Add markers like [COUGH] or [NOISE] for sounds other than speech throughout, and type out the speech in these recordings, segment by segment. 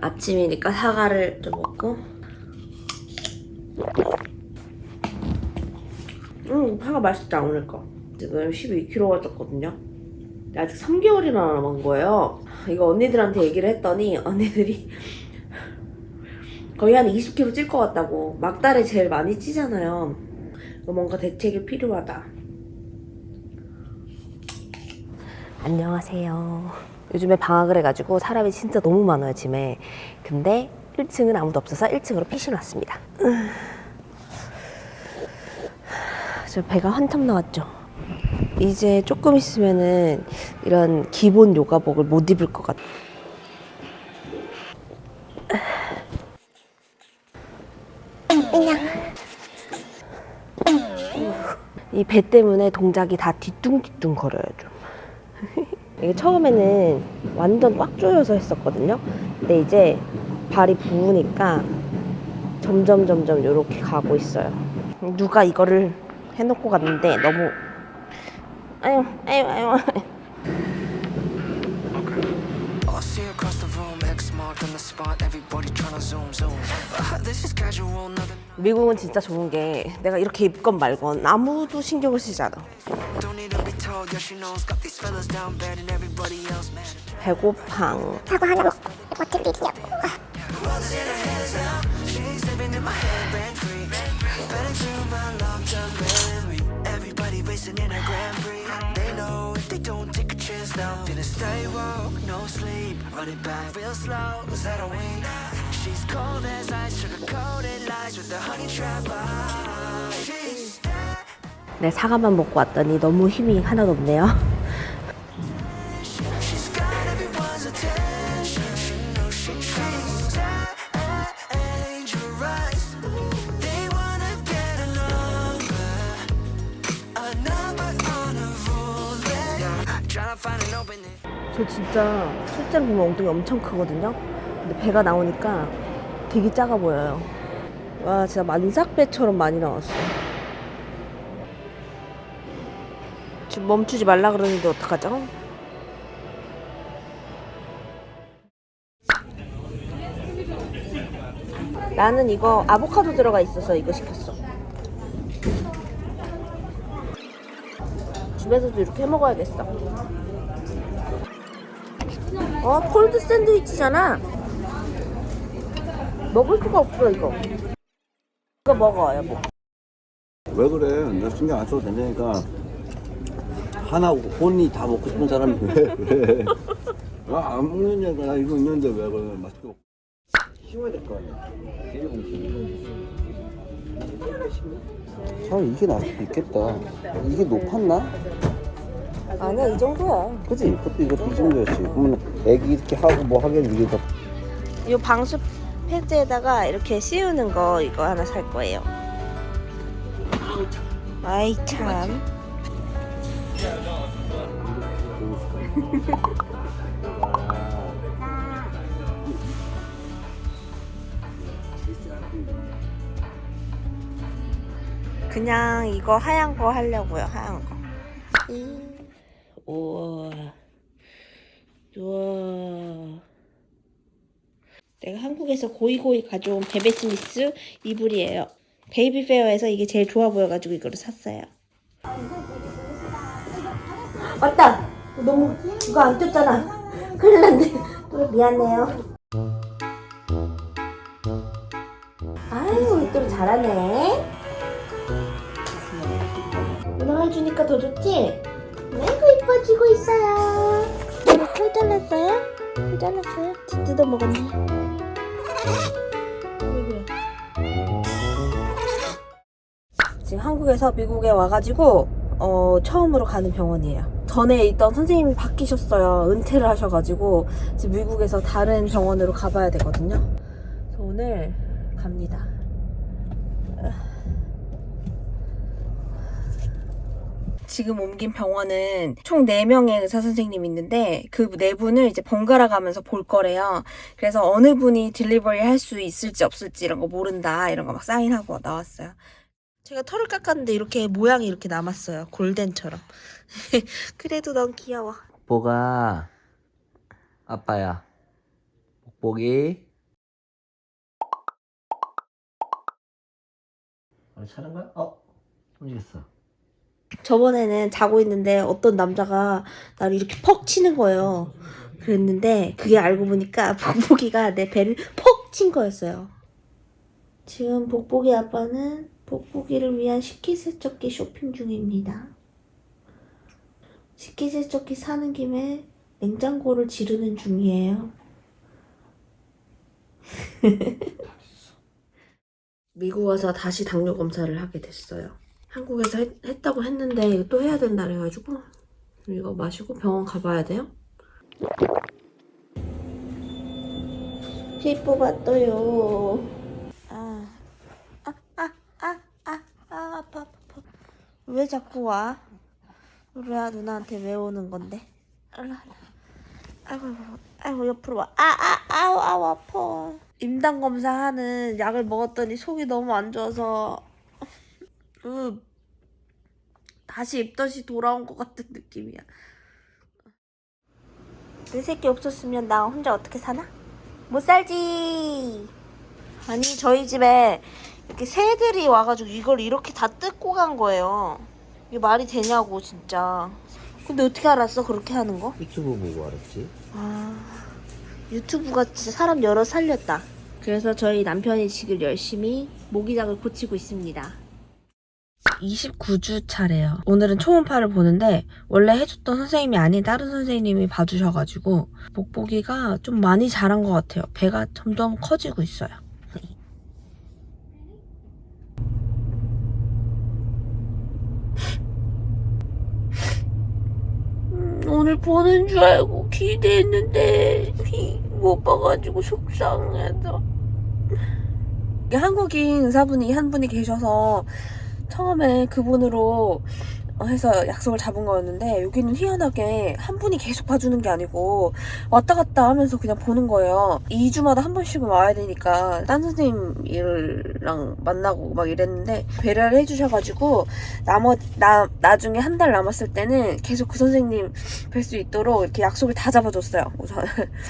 아침이니까 사과를 좀 먹고. 음, 사과 맛있다, 오늘 거. 지금 12kg가 쪘거든요. 아직 3개월이나 남은 거예요. 이거 언니들한테 얘기를 했더니 언니들이 거의 한 20kg 찔 것 같다고. 막달에 제일 많이 찌잖아요. 뭔가 대책이 필요하다. 안녕하세요. 요즘에 방학을 해가지고 사람이 진짜 너무 많아요, 짐에. 근데 1층은 아무도 없어서 1층으로 피신 왔습니다. [SIGHS] 저 배가 한참 나왔죠. 이제 조금 있으면은 이런 기본 요가복을 못 입을 것 같아. [SIGHS] 이배 때문에 동작이 다 뒤뚱뒤뚱 거려요 좀. [LAUGHS] 이게 처음에는 완전 꽉 조여서 했었거든요. 근데 이제 발이 부으니까 점점 점점 이렇게 가고 있어요. 누가 이거를 해놓고 갔는데 너무 아유 아유 아유. See 미국은 진짜 좋은 게 내가 이렇게 입건 말건 아무도 신경을 쓰지 않아. Don't need to be told, yeah, she knows. Got these fellas down bad Gonna stay woke, no sleep. Run it back real slow. Was that a win? She's cold as ice, sugar coated lies with the honey trap eyes. She's 네, 사과만 먹고 왔더니 너무 힘이 하나도 없네요. 진짜 실제로 보면 엉덩이 엄청 크거든요. 근데 배가 나오니까 되게 작아 보여요. 와, 진짜 만삭배처럼 많이 나왔어. 지금 멈추지 말라 그러는데 어떡하죠? 나는 이거 아보카도 들어가 있어서 이거 시켰어. 집에서도 이렇게 해 먹어야겠어. 어, 콜드 샌드위치잖아. 먹을 수가 없어, 이거. 이거 먹어, 여보. 왜 그래? 너 신경 안 써도 된다니까. 하나 혼이 다 먹고 싶은 사람이 왜 그래? [LAUGHS] 아, 안 먹느냐고. 나 이거 있는데 왜 그래? 맛있게 먹 쉬워야 될 거 아니야. 아, 이게 나을 수도 있겠다. 이게 높았나? 아니야, 이 정도야. 그지? 그것도 이것도 이 정도였지. 그러면 애기 이렇게 하고 뭐 하긴 이게 더. 이 방수 팬츠에다가 이렇게 씌우는 거 이거 하나 살 거예요. 아이 참. 그냥 이거 하얀 거 하려고요. 하얀 거. 우와. 우와. 내가 한국에서 고이고이 가져온 베베 스미스 이불이에요. 베이비 페어에서 이게 제일 좋아 보여가지고 이거를 샀어요. 맞다. 너무 이거 안 떴잖아. 큰일 났네. 또 미안해요. 아유 우리 또 잘하네. 누나가 해주니까 더 좋지? 이뻐지고 있어요. 털 잘랐어요? 털 잘랐어요? 뜯어 먹었네. 지금 한국에서 미국에 와가지고 어, 처음으로 가는 병원이에요. 전에 있던 선생님이 바뀌셨어요. 은퇴를 하셔가지고 지금 미국에서 다른 병원으로 가봐야 되거든요. 그래서 오늘 갑니다. 지금 옮긴 병원은 총 4명의 의사 선생님이 있는데 그 4분을 이제 번갈아 가면서 볼 거래요. 그래서 어느 분이 딜리버리 할 수 있을지 없을지 이런 거 모른다 이런 거 막 사인하고 나왔어요. 제가 털을 깎았는데 이렇게 모양이 이렇게 남았어요. 골덴처럼. [LAUGHS] 그래도 넌 귀여워. 뭐가 아빠야. 복복이. 어, 차는 거야? 어? 움직였어. 저번에는 자고 있는데 어떤 남자가 나를 이렇게 퍽 치는 거예요. 그랬는데 그게 알고 보니까 [LAUGHS] 복복이가 내 배를 퍽 친 거였어요. 지금 복복이 아빠는 복복이를 위한 식기세척기 쇼핑 중입니다. 식기세척기 사는 김에 냉장고를 지르는 중이에요. [LAUGHS] 미국 와서 다시 당뇨 검사를 하게 됐어요. 한국에서 했, 다고 했는데 이거 또 해야 된다 그래가지고 이거 마시고 병원 가봐야 돼요. 피 뽑았어요. 아, 아, 아, 아, 아, 아, 아파, 아파. 왜 자꾸 와? 우리야 누나한테 왜 오는 건데? 알라, 알라. 아이고, 아이고, 아이고 옆으로 와. 아, 아, 아우, 아우 아파. 임당 검사하는 약을 먹었더니 속이 너무 안 좋아서 으, 다시 입덧이 돌아온 것 같은 느낌이야. 내 새끼 없었으면 나 혼자 어떻게 사나? 못 살지. 아니 저희 집에 이렇게 새들이 와가지고 이걸 이렇게 다 뜯고 간 거예요. 이게 말이 되냐고 진짜. 근데 어떻게 알았어 그렇게 하는 거? 유튜브 보고 알았지? 아 유튜브가 진짜 사람 여러 살렸다. 그래서 저희 남편이 지금 열심히 모기장을 고치고 있습니다. 29주 차래요. 오늘은 초음파를 보는데 원래 해줬던 선생님이 아닌 다른 선생님이 봐주셔가지고 목보기가 좀 많이 자란 것 같아요. 배가 점점 커지고 있어요. 음, 오늘 보는 줄 알고 기대했는데 못 봐가지고 속상해서 한국인 의사분이 한 분이 계셔서 처음에 그분으로 해서 약속을 잡은 거였는데 여기는 희한하게 한 분이 계속 봐주는 게 아니고 왔다 갔다 하면서 그냥 보는 거예요. 2주마다 한 번씩은 와야 되니까 딴 선생님이랑 만나고 막 이랬는데 배려를 해주셔가지고 나머 나 나중에 한 달 남았을 때는 계속 그 선생님 뵐 수 있도록 이렇게 약속을 다 잡아줬어요. 우선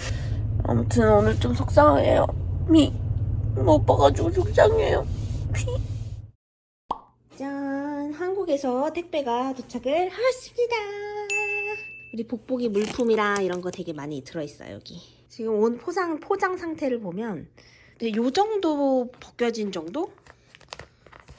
[LAUGHS] 아무튼 오늘 좀 속상해요. 미못 봐가지고 속상해요. 피. 짠! 한국에서 택배가 도착을 하였습니다. 우리 복복이 물품이랑 이런 거 되게 많이 들어있어요, 여기. 지금 온 포장, 포장 상태를 보면, 네, 요 정도 벗겨진 정도?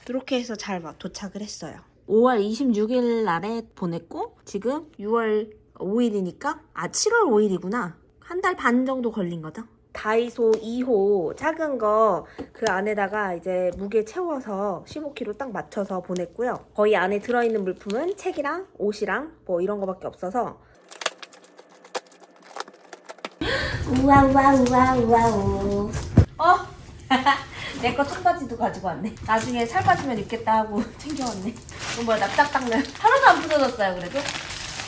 이렇게 해서 잘 막 도착을 했어요. 5월 26일 날에 보냈고, 지금 6월 5일이니까, 아, 7월 5일이구나. 한 달 반 정도 걸린 거죠. 다이소 2호 작은 거 그 안에다가 이제 무게 채워서 15kg 딱 맞춰서 보냈고요. 거의 안에 들어있는 물품은 책이랑 옷이랑 뭐 이런 거밖에 없어서 우와 우와 우와 우와 어? [LAUGHS] 내 거 청바지도 가지고 왔네. 나중에 살 빠지면 입겠다 하고 [LAUGHS] 챙겨왔네. 이거 뭐야 납작 닦는 하나도 안 부서졌어요 그래도?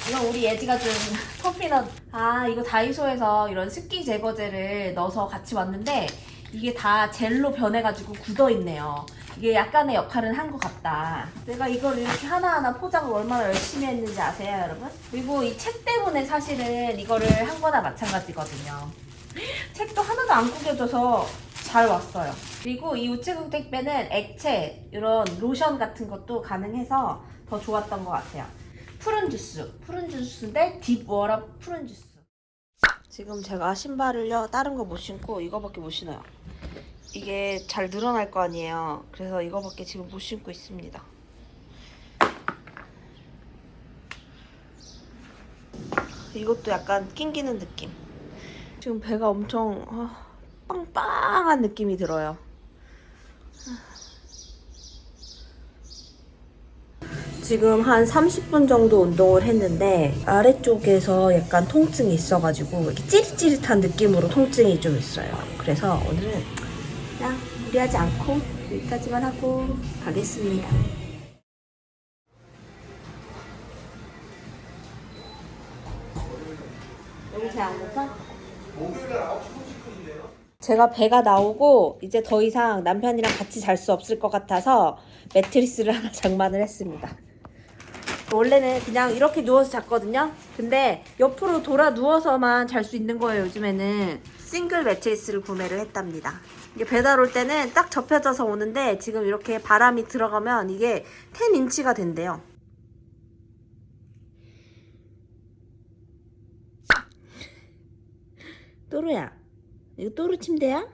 이건 우리 예지가 준 커피넛. 아, 이거 다이소에서 이런 습기 제거제를 넣어서 같이 왔는데 이게 다 젤로 변해가지고 굳어있네요. 이게 약간의 역할은 한 것 같다. 내가 이걸 이렇게 하나하나 포장을 얼마나 열심히 했는지 아세요, 여러분? 그리고 이 책 때문에 사실은 이거를 한 거나 마찬가지거든요. 책도 하나도 안 구겨져서 잘 왔어요. 그리고 이 우체국 택배는 액체, 이런 로션 같은 것도 가능해서 더 좋았던 것 같아요. 푸른 주스, 푸른 주스인데 딥워러 푸른 주스. 지금 제가 신발을요 다른 거 못 신고 이거밖에 못 신어요. 이게 잘 늘어날 거 아니에요. 그래서 이거밖에 지금 못 신고 있습니다. 이것도 약간 낑기는 느낌. 지금 배가 엄청 아, 빵빵한 느낌이 들어요. 지금 한 30분 정도 운동을 했는데 아래쪽에서 약간 통증이 있어가지고 이렇게 찌릿찌릿한 느낌으로 통증이 좀 있어요. 그래서 오늘은 그냥 무리하지 않고 여기까지만 하고 가겠습니다. 여기 배안 고파? 제가 배가 나오고 이제 더 이상 남편이랑 같이 잘 수 없을 것 같아서 매트리스를 하나 장만을 했습니다. 원래는 그냥 이렇게 누워서 잤거든요. 근데 옆으로 돌아 누워서만 잘 수 있는 거예요, 요즘에는. 싱글 매트리스를 구매를 했답니다. 이게 배달 올 때는 딱 접혀져서 오는데 지금 이렇게 바람이 들어가면 이게 10인치가 된대요. 또르야, 이거 또르 침대야?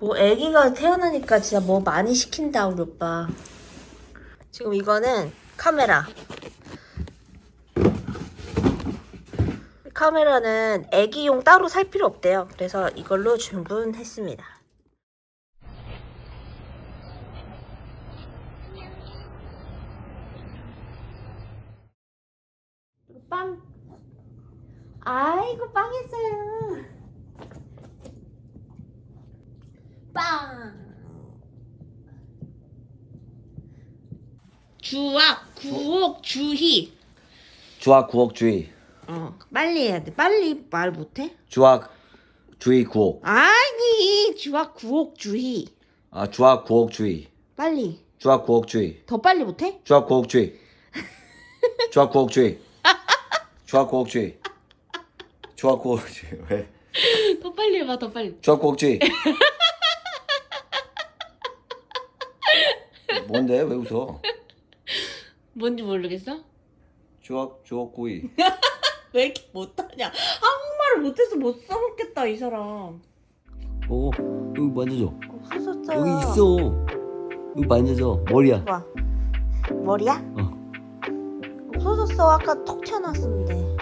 뭐 아기가 태어나니까 진짜 뭐 많이 시킨다 우리 오빠. 지금 이거는 카메라. 카메라는 애기용 따로 살 필요 없대요. 그래서 이걸로 주문했습니다. 빵. 아이고 빵 했어요. 빵. 주악 구옥 주희. 주악 구옥 주의. 어 빨리 해야 돼. 빨리 말 못해? 주악 주의 구옥. 아니 주악 구옥 주희. 아 주악 구옥 주의. 빨리 주악 구옥 주의. 더 빨리 못해? 주악 구옥 주의. 주악 구옥 주의. 주악 구옥 주의. 주악 구옥 주의. 왜? 더 빨리 해봐 더 빨리. 주악 구옥 주의. 뭔데? 왜 웃어? 뭔지 모르겠어? 주악 주옥구이. [LAUGHS] 왜 이렇게 못하냐? 한국말을 못해서 못 써먹겠다 이 사람. 어 여기 만져줘. 없어졌어요. 여기 있어. 여기 만져줘. 머리야. 봐. 머리야? 어. 없어졌어. 아까 톡 튀어나왔었는데.